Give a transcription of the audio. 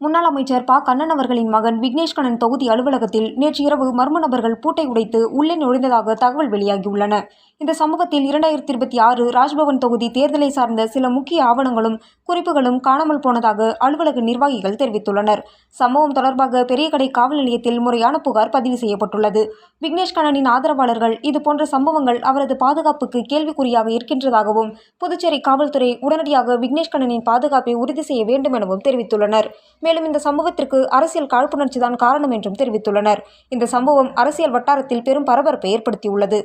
முன்னாள் அமைச்சர் ப. கண்ணன் அவர்களின் மகன் விக்னேஷ் கண்ணன் தொகுதி அலுவலகத்தில் நேற்று இரவு மர்ம நபர்கள் பூட்டை உடைத்து உள்ளே நுழைந்ததாக தகவல் வெளியாகியுள்ளன. இந்த சம்பவத்தில் இரண்டாயிரத்தி இருபத்தி ஆறு ராஜ்பவன் தொகுதி தேர்தலை சார்ந்த சில முக்கிய ஆவணங்களும் குறிப்புகளும் காணாமல் போனதாக அலுவலக நிர்வாகிகள் தெரிவித்துள்ளனர். சம்பவம் தொடர்பாக பெரியகடை காவல் நிலையத்தில் முறையான புகார் பதிவு செய்யப்பட்டுள்ளது. விக்னேஷ் கண்ணனின் ஆதரவாளர்கள் இதுபோன்ற சம்பவங்கள் அவரது பாதுகாப்புக்கு கேள்விக்குறியாக இருக்கின்றதாகவும் புதுச்சேரி காவல்துறை உடனடியாக விக்னேஷ் கண்ணனின் பாதுகாப்பை உறுதி செய்ய வேண்டும் எனவும் தெரிவித்துள்ளனர். மேலும் இந்த சம்பவத்திற்கு அரசியல் காழ்ப்புணர்ச்சி தான் காரணம் என்றும் தெரிவித்துள்ளனர். இந்த சம்பவம் அரசியல் வட்டாரத்தில் பெரும் பரபரப்பை ஏற்படுத்தியுள்ளது.